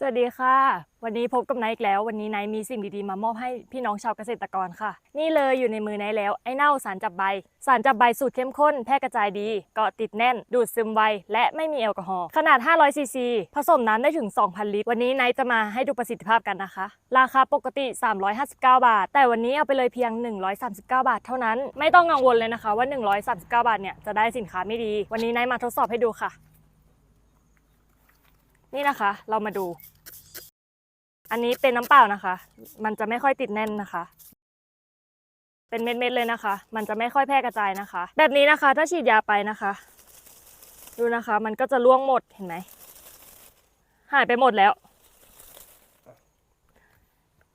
สวัสดีค่ะ วันนี้พบกับไนท์อีกแล้ว วันนี้ไนท์มีสิ่งดีๆมามอบให้พี่น้องชาวเกษตรกรค่ะ นี่เลยอยู่ในมือไนท์แล้วไอ้เน่าสารจับใบ สารจับใบสูตรเข้มข้นแพร่กระจายดี เกาะติดแน่น ดูดซึมไวและไม่มีแอลกอฮอล์ขนาด 500ซีซีผสมน้ำได้ถึง 2,000 ลิตร วันนี้ไนท์จะมาให้ดูประสิทธิภาพกันนะคะ ราคาปกติ 359 บาท แต่วันนี้เอาไปเลยเพียง 139 บาท เท่านั้น ไม่ต้องกังวลเลยนะคะว่า 139 บาทเนี่ยจะได้สินค้าไม่ดี วันนี้ไนท์มาทดสอบให้ดูค่ะ นี่นะคะ เรามาดู อันนี้เป็นน้ำเปล่านะคะ มันจะไม่ค่อยติดแน่นนะคะ เป็นเม็ดๆเลยนะคะ มันจะไม่ค่อยแพร่กระจายนะคะ แบบนี้นะคะ ถ้าฉีดยาไปนะคะ ดูนะคะ มันก็จะล่วงหมดเห็นไหมหายไปหมดแล้ว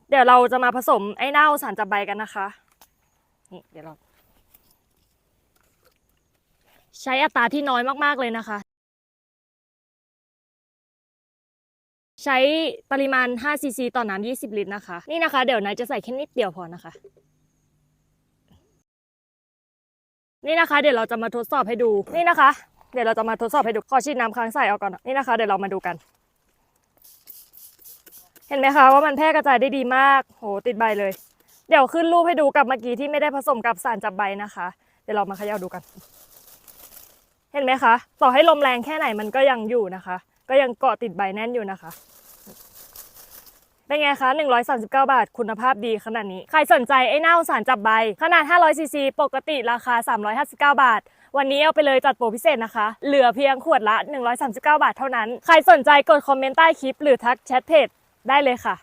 เดี๋ยวเราจะมาผสมไอ้เน่าสารจับใบกันนะคะ นี่เดี๋ยวเรา ใช้อัตราที่น้อยมากๆเลยนะคะ ใช้ปริมาณ 5 ซีซีต่อน้ำ20 ลิตรนะคะ นี่นะคะ เดี๋ยวนายจะใส่แค่นิดเดียวพอนะคะ นี่นะคะ เดี๋ยวเราจะมาทดสอบให้ดู นี่นะคะ เดี๋ยวเราจะมาทดสอบให้ดู ขอฉีดน้ำค้างใส่เอาก่อน นี่นะคะ เดี๋ยวเรามาดูกัน เห็นไหมคะว่ามันแพร่กระจายได้ดีมาก โห ติดใบเลย เดี๋ยวขึ้นรูปให้ดูกับเมื่อกี้ที่ไม่ได้ผสมกับสารจับใบนะคะ เดี๋ยวเรามาเขย่าดูกัน เห็นไหมคะ ต่อให้ลมแรงแค่ไหนมันก็ยังอยู่นะคะ ก็ยังเกาะติดใบแน่นอยู่นะคะ เป็นไงคะ 139 บาท คุณภาพดีขนาดนี้ ใครสนใจไอ้เน่าสารจับใบ ขนาด 500ซีซีปกติราคา 359 บาทวันนี้เอาไปเลยจัดโปรพิเศษนะคะ เหลือเพียงขวดละ 139 บาทเท่านั้น ใครสนใจกดคอมเมนต์ใต้คลิป หรือทักแชทเพจได้เลยค่ะ